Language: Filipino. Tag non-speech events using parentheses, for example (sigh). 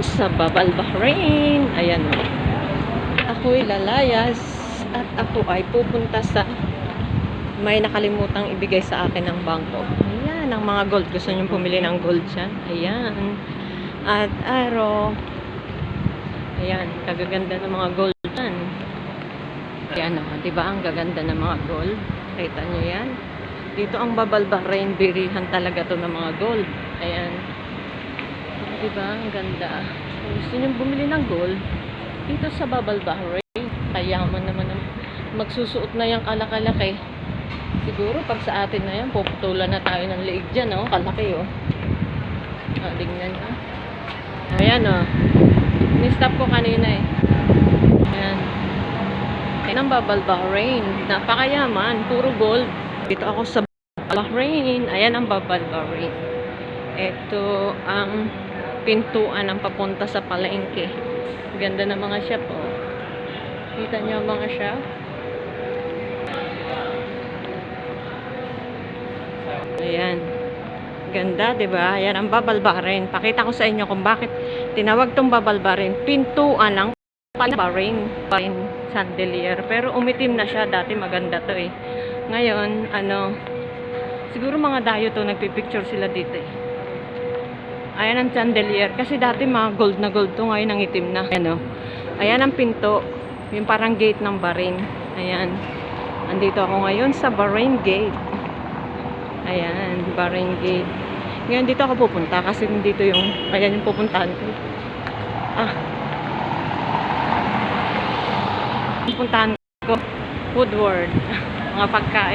sa Babal Bahrain. Ayan o. Ako'y lalayas at ako ay pupunta sa may nakalimutang ibigay sa akin ng bangko. Ayan, ang mga gold. Gusto nyo pumili ng gold dyan? Ayan. At araw. Ayan, kagaganda ng mga gold dyan. Ayan o, di ba ang gaganda ng mga gold? Kita nyo yan? Dito ang Babal Bahrain, birihan talaga to ng mga gold. Ayan. Di ba? Ang ganda. Kung gusto nyo bumili ng gold, dito sa Babal Bahrain, kayaman naman ng magsusuot na yung kalakalaki. Siguro pag sa atin na yan, puputulan na tayo ng liig dyan, oh. Kalaki, oh. Ah, tingnan nyo. Ayan, oh. Ni-stop ko kanina, eh. Ayan. Ayan ang Babal Bahrain. Napakayaman. Puro gold. Dito ako sa Bahrain. Ayan ang Babal Bahrain. Ito ang pintuan ng papunta sa palengke. Ganda ng mga shop, oh. Kita niyo ang mga shop? Ayan. Ganda, 'di ba? Ayan ang babalbarin. Pakita ko sa inyo kung bakit tinawag tong babalbarin. Pintuan ng palbarin, pin chandelier. Pero umitim na siya. Dati maganda 'to eh. Ngayon, ano, siguro mga dayo to nagpipicture sila dito eh. Ayan ang chandelier. Kasi dati mga gold na gold to. Ngayon ang itim na. Ayan o. Ayan ang pinto. Yung parang gate ng Bahrain. Ayan. Andito ako ngayon sa Bahrain Gate. Ayan, Bahrain Gate. Ngayon dito ako pupunta kasi dito yung, ayan yung pupuntahan ko. Ah. Pupuntahan ko, Woodward. (laughs) Mga pagkain.